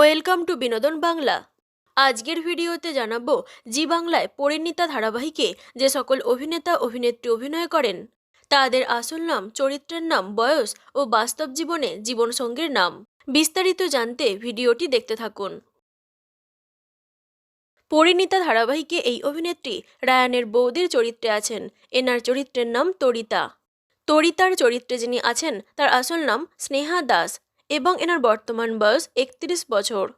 Welcome to বিনোদন বাংলা। আজকের ভিডিওতে জানাব, জি বাংলায় পরিণীতা ধারাবাহিকে যে সকল অভিনেতা, অভিনেত্রী অভিনয় করেন, তাদের আসল নাম, চরিত্রের নাম, বয়স ও বাস্তব জীবনে জীবনসঙ্গীর নাম, বিস্তারিত জানতে ভিডিওটি দেখতে থাকুন। পরিণীতা ধারাবাহিকে এই অভিনেত্রী রায়ানের বৌদির চরিত্রে আছেন। এনার চরিত্রের নাম তরিতা। তরিতার চরিত্রে যিনি আছেন, তার আসল নাম স্নেহা দাস। এবং এনার বর্তমান বয়স একত্রিশ বছর।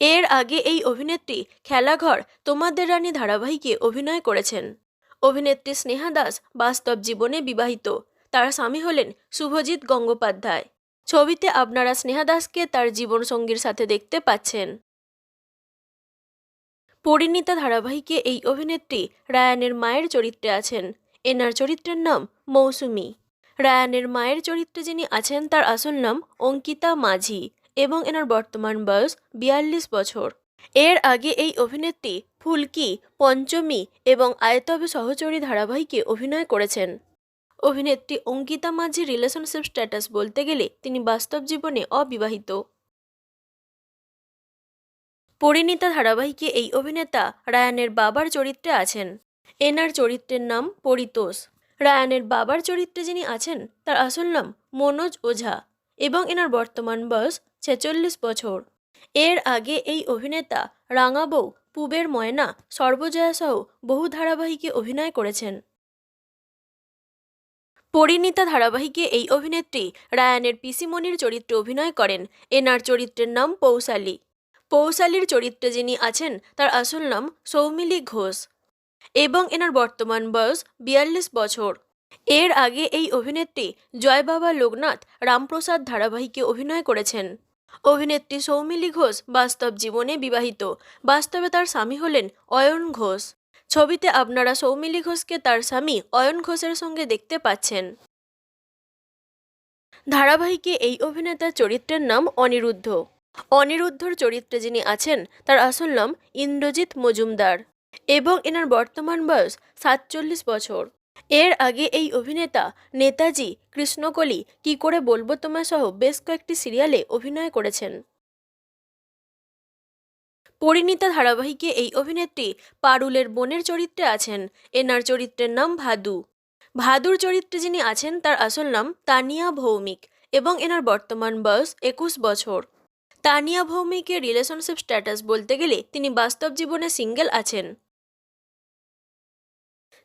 এর আগে এই অভিনেত্রী খেলাঘর তোমাদের রানী ধারাবাহিকে অভিনয় করেছেন। অভিনেত্রী স্নেহা দাস বাস্তব জীবনে বিবাহিত। তার স্বামী হলেন শুভজিৎ গঙ্গোপাধ্যায়। ছবিতে আপনারা স্নেহা দাসকে তার জীবনসঙ্গীর সাথে দেখতে পাচ্ছেন। পরিণীতা ধারাবাহিকে এই অভিনেত্রী রায়ানের মায়ের চরিত্রে আছেন। এনার চরিত্রের নাম মৌসুমী। রায়ানের মায়ের চরিত্রে যিনি আছেন তার আসল নাম অঙ্কিতা মাঝি এবং এনার বর্তমান বয়স বিয়াল্লিশ বছর। এর আগে এই অভিনেত্রী ফুলকি, পঞ্চমী এবং আয়তবে সহচরী ধারাবাহিকে অভিনয় করেছেন। অভিনেত্রী অঙ্কিতা মাঝির রিলেশনশিপ স্ট্যাটাস বলতে গেলে তিনি বাস্তব জীবনে অবিবাহিত। পরিণীতা ধারাবাহিকে এই অভিনেতা রায়ানের বাবার চরিত্রে আছেন। এনার চরিত্রের নাম পরিতোষ। রায়ানের বাবার চরিত্রে যিনি আছেন, তার আসল নাম মনোজ ওঝা এবং এনার বর্তমান বয়স ছেচল্লিশ বছর। এর আগে এই অভিনেতা রাঙাবৌ পুবের ময়না, সর্বজয়া সহ বহু ধারাবাহিকে অভিনয় করেছেন। পরিণীতা ধারাবাহিকে এই অভিনেত্রী রায়ানের পিসিমণির চরিত্রে অভিনয় করেন। এনার চরিত্রের নাম পৌশালী। পৌশালীর চরিত্রে যিনি আছেন, তার আসল নাম সৌমিলি ঘোষ। এবং এনার বর্তমান বয়স বিয়াল্লিশ বছর। এর আগে এই অভিনেত্রী জয় বাবা লোকনাথ রামপ্রসাদ ধারাবাহিকে অভিনয় করেছেন। অভিনেত্রী সৌমিলি ঘোষ বাস্তব জীবনে বিবাহিত। বাস্তবে তার স্বামী হলেন অয়ন ঘোষ। ছবিতে আপনারা সৌমিলি ঘোষকে তার স্বামী অয়ন ঘোষের সঙ্গে দেখতে পাচ্ছেন। ধারাবাহিকে এই অভিনেতার চরিত্রের নাম অনিরুদ্ধ। অনিরুদ্ধর চরিত্রে যিনি আছেন, তার আসল নাম ইন্দ্রজিৎ মজুমদার। এবং এনার বর্তমান বয়স সাতচল্লিশ বছর। এর আগে এই অভিনেতা নেতাজি কৃষ্ণকলি কি করে বলব তোমায় সহ বেশ কয়েকটি সিরিয়ালে অভিনয় করেছেন। পরিণীতা ধারাবাহিকে এই অভিনেত্রী পারুলের বোনের চরিত্রে আছেন। এনার চরিত্রের নাম ভাদু। ভাদুর চরিত্রে যিনি আছেন তার আসল নাম তানিয়া ভৌমিক এবং এনার বর্তমান বয়স একুশ বছর। তানিয়া ভৌমিকের রিলেশনশিপ স্ট্যাটাস বলতে গেলে তিনি বাস্তব জীবনে সিঙ্গেল আছেন।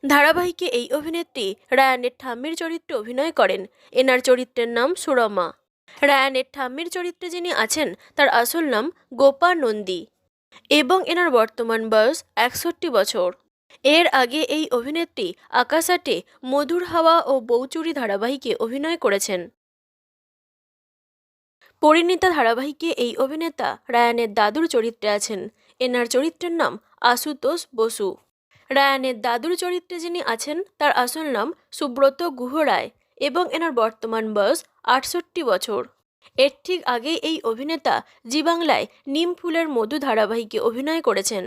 ধারাবাহিকে এই অভিনেত্রী রায়ানের ঠাম্মির চরিত্রে অভিনয় করেন। এনার চরিত্রের নাম সুরমা। রায়ানের ঠাম্মির চরিত্রে যিনি আছেন, তার আসল নাম গোপা নন্দী এবং এনার বর্তমান বয়স একষট্টি বছর। এর আগে এই অভিনেত্রী আকাশাটে মধুর হাওয়া ও বৌচুরি ধারাবাহিকে অভিনয় করেছেন। পরিণীতা ধারাবাহিকে এই অভিনেতা রায়ানের দাদুর চরিত্রে আছেন। এনার চরিত্রের নাম আশুতোষ বসু। রায়ানের দাদুর চরিত্রে যিনি আছেন, তার আসল নাম সুব্রত গুহ রায় এবং এনার বর্তমান বয়স আটষট্টি বছর। এর ঠিক আগেই এই অভিনেতা জি বাংলায় নিম ফুলের মধু ধারাবাহিকে অভিনয় করেছেন।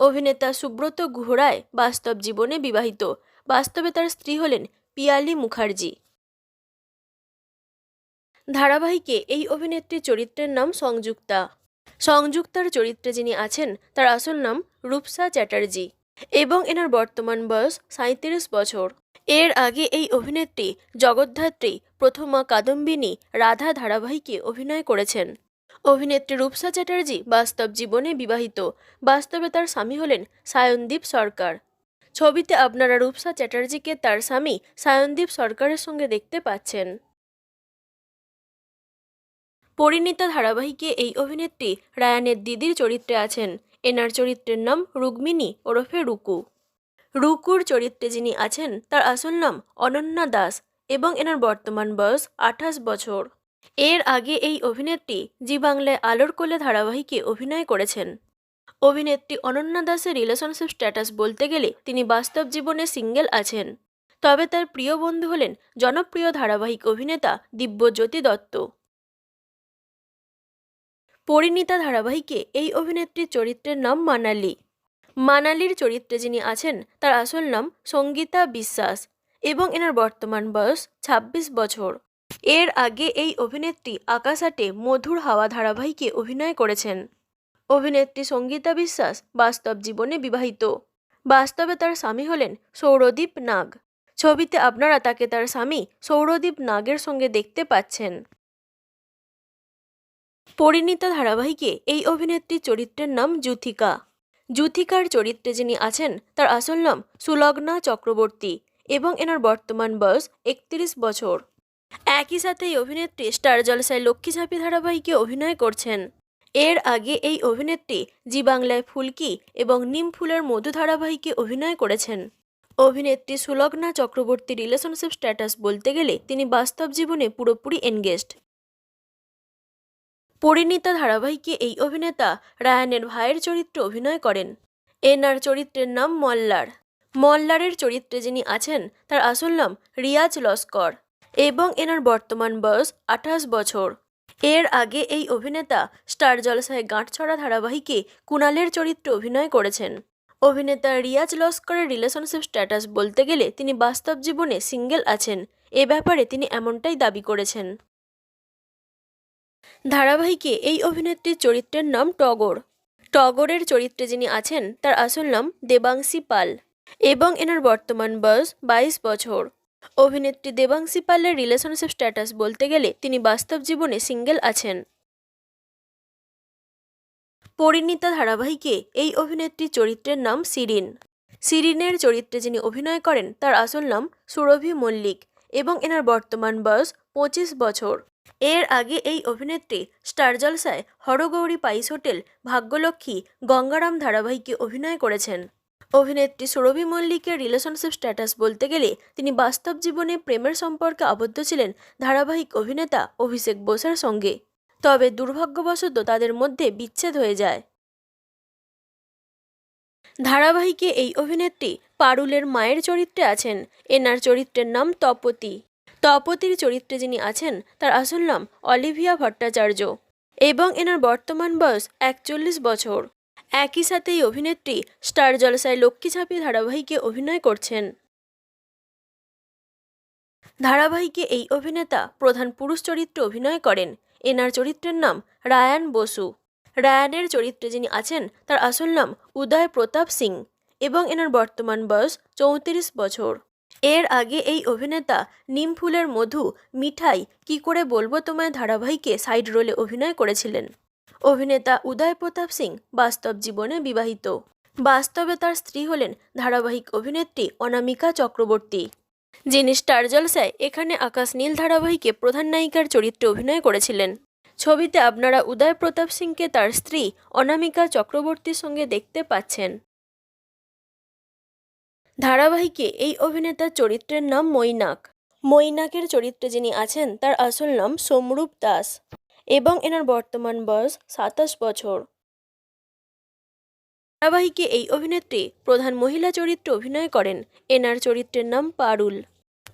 অভিনেতা সুব্রত গুহ রায় বাস্তব জীবনে বিবাহিত। বাস্তবে তার স্ত্রী হলেন পিয়ালি মুখার্জি। ধারাবাহিকে এই অভিনেত্রীর চরিত্রের নাম সংযুক্তা। সংযুক্তার চরিত্রে যিনি আছেন, তার আসল নাম রূপসা চ্যাটার্জি। এবং এনার বর্তমান বয়স সাঁত্রিশ বছর। এর আগে এই অভিনেত্রী, জগদ্ধাত্রী, প্রথমা কাদম্বিনী, রাধা ধারাবাহিকে অভিনয় করেছেন। অভিনেত্রী রূপসা চ্যাটার্জি বাস্তব জীবনে বিবাহিত। বাস্তবে তার স্বামী হলেন সায়নদীপ সরকার। ছবিতে আপনারা রূপসা চ্যাটার্জিকে তার স্বামী সায়নদীপ সরকারের সঙ্গে দেখতে পাচ্ছেন। পরিণীতা ধারাবাহিকে এই অভিনেত্রী রায়ানের দিদির চরিত্রে আছেন। এনার চরিত্রের নাম রুক্মিণী ওরফে রুকু। রুকুর চরিত্রে যিনি আছেন, তার আসল নাম অনন্যা দাস এবং এনার বর্তমান বয়স আঠাশ বছর। এর আগে এই অভিনেত্রী জি বাংলায় আলোর কোলে ধারাবাহিকে অভিনয় করেছেন। অভিনেত্রী অনন্যা দাসের রিলেশনশিপ স্ট্যাটাস বলতে গেলে তিনি বাস্তব জীবনে সিঙ্গেল আছেন। তবে তার প্রিয় বন্ধু হলেন জনপ্রিয় ধারাবাহিক অভিনেতা দিব্যজ্যোতি দত্ত। পরিণীতা ধারাবাহিকে এই অভিনেত্রীর চরিত্রের নাম মানালি। মানালির চরিত্রে যিনি আছেন, তার আসল নাম সঙ্গীতা বিশ্বাস এবং এনার বর্তমান বয়স ২৬ বছর। এর আগে এই অভিনেত্রী আকাশ আটে মধুর হাওয়া ধারাবাহিকে অভিনয় করেছেন। অভিনেত্রী সঙ্গীতা বিশ্বাস বাস্তব জীবনে বিবাহিত। বাস্তবে তার স্বামী হলেন সৌরদীপ নাগ। ছবিতে আপনারা তাকে তার স্বামী সৌরদীপ নাগের সঙ্গে দেখতে পাচ্ছেন। পরিণীতা ধারাবাহিকে এই অভিনেত্রীর চরিত্রের নাম জুথিকা। জুথিকার চরিত্রে যিনি আছেন, তার আসল নাম সুলগ্না চক্রবর্তী এবং এনার বর্তমান বয়স একত্রিশ বছর। একই সাথে এই অভিনেত্রী স্টার জলসায় লক্ষ্মী ঝাঁপি ধারাবাহিকে অভিনয় করছেন। এর আগে এই অভিনেত্রী জি বাংলায় ফুলকি এবং নিম ফুলের মধু ধারাবাহিকে অভিনয় করেছেন। অভিনেত্রী সুলগ্না চক্রবর্তী রিলেশনশিপ স্ট্যাটাস বলতে গেলে তিনি বাস্তব জীবনে পুরোপুরি এনগেজড পরিণীতা ধারাবাহিকে এই অভিনেতা রায়ানের ভাইয়ের চরিত্রে অভিনয় করেন। এনার চরিত্রের নাম মল্লার। মল্লারের চরিত্রে যিনি আছেন, তার আসল নাম রিয়াজ লস্কর এবং এনার বর্তমান বয়স আঠাশ বছর। এর আগে এই অভিনেতা স্টার জলসায় গাঁটছড়া ধারাবাহিকে কুণালের চরিত্রে অভিনয় করেছেন। অভিনেতা রিয়াজ লস্করের রিলেশনশিপ স্ট্যাটাস বলতে গেলে তিনি বাস্তব জীবনে সিঙ্গেল আছেন। এ ব্যাপারে তিনি এমনটাই দাবি করেছেন। ধারাবাহিকে এই অভিনেত্রীর চরিত্রের নাম টগর। টগরের চরিত্রে যিনি আছেন, তার আসল নাম দেবাংশী পাল এবং এনার বর্তমান বয়স বাইশ বছর। অভিনেত্রী দেবাংশী পালের রিলেশনশিপ স্ট্যাটাস বলতে গেলে তিনি বাস্তব জীবনে সিঙ্গেল আছেন। পরিণীতা ধারাবাহিকে এই অভিনেত্রীর চরিত্রের নাম সিরিন সিরিনের চরিত্রে যিনি অভিনয় করেন, তার আসল নাম সুরভি মল্লিক এবং এনার বর্তমান বয়স পঁচিশ বছর। এর আগে এই অভিনেত্রী স্টার জলসায় হরগৌরী পাইস হোটেল ভাগ্যলক্ষ্মী গঙ্গারাম ধারাবাহিকে অভিনয় করেছেন। অভিনেত্রী সুরভি মল্লিকের রিলেশনশিপ স্ট্যাটাস বলতে গেলে তিনি বাস্তব জীবনে প্রেমের সম্পর্কে আবদ্ধ ছিলেন ধারাবাহিক অভিনেতা অভিষেক বোসের সঙ্গে। তবে দুর্ভাগ্যবশত তাদের মধ্যে বিচ্ছেদ হয়ে যায়। ধারাবাহিকে এই অভিনেত্রী পারুলের মায়ের চরিত্রে আছেন। এনার চরিত্রের নাম তপতি। তপতির চরিত্রে যিনি আছেন, তার আসল নাম অলিভিয়া ভট্টাচার্য এবং এনার বর্তমান বয়স একচল্লিশ বছর। একই সাথে এই অভিনেত্রী স্টার জলসায় লক্ষ্মী ঝাঁপি ধারাবাহিকে অভিনয় করছেন। ধারাবাহিকে এই অভিনেতা প্রধান পুরুষ চরিত্রে অভিনয় করেন। এনার চরিত্রের নাম রায়ান বসু। রায়ানের চরিত্রে যিনি আছেন, তার আসল নাম উদয় প্রতাপ সিং এবং এনার বর্তমান বয়স চৌত্রিশ বছর। এর আগে এই অভিনেতা নিম ফুলের মধু, মিঠাই কি করে বলব তোমায় ধারাবাহিকে সাইড রোলে অভিনয় করেছিলেন? অভিনেতা উদয় প্রতাপ সিং বাস্তব জীবনে বিবাহিত। বাস্তবে তার স্ত্রী হলেন ধারাবাহিক অভিনেত্রী অনামিকা চক্রবর্তী। যিনি স্টার জলসায় এখানে আকাশ নীল ধারাবাহিকে প্রধান নায়িকার চরিত্রে অভিনয় করেছিলেন। ছবিতে আপনারা উদয় প্রতাপ সিংকে তার স্ত্রী অনামিকা চক্রবর্তীর সঙ্গে দেখতে পাচ্ছেন। ধারাবাহিকে এই অভিনেতার চরিত্রের নাম মৈনাক। মৈনাকের চরিত্রে যিনি আছেন, তার আসল নাম সোমরূপ দাস এবং এনার বর্তমান বয়স সাতাশ বছর। ধারাবাহিকে এই অভিনেত্রী প্রধান মহিলা চরিত্রে অভিনয় করেন। এনার চরিত্রের নাম পারুল।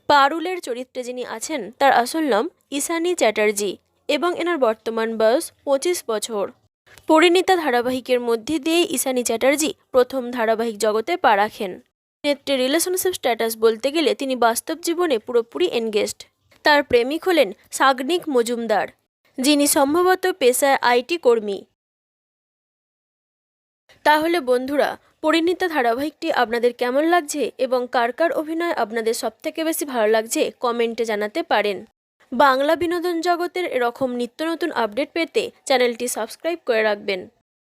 পারুলের চরিত্রে যিনি আছেন, তার আসল নাম ঈশানী চ্যাটার্জি এবং এনার বর্তমান বয়স পঁচিশ বছর। পরিণীতা ধারাবাহিকের মধ্যে দিয়ে ঈশানী চ্যাটার্জি প্রথম ধারাবাহিক জগতে পা রাখেন। নেত্রী রিলেশনশিপ স্ট্যাটাস বলতে গেলে তিনি বাস্তব জীবনে পুরোপুরি এনগেজড। তার প্রেমিক হলেন সাগনিক মজুমদার, যিনি সম্ভবত পেশায় আইটি কর্মী। তাহলে বন্ধুরা, পরিণীতা ধারাবাহিকটি আপনাদের কেমন লাগছে এবং কার কার অভিনয় আপনাদের সবথেকে বেশি ভালো লাগছে কমেন্টে জানাতে পারেন। বাংলা বিনোদন জগতের এরকম নিত্য নতুন আপডেট পেতে চ্যানেলটি সাবস্ক্রাইব করে রাখবেন।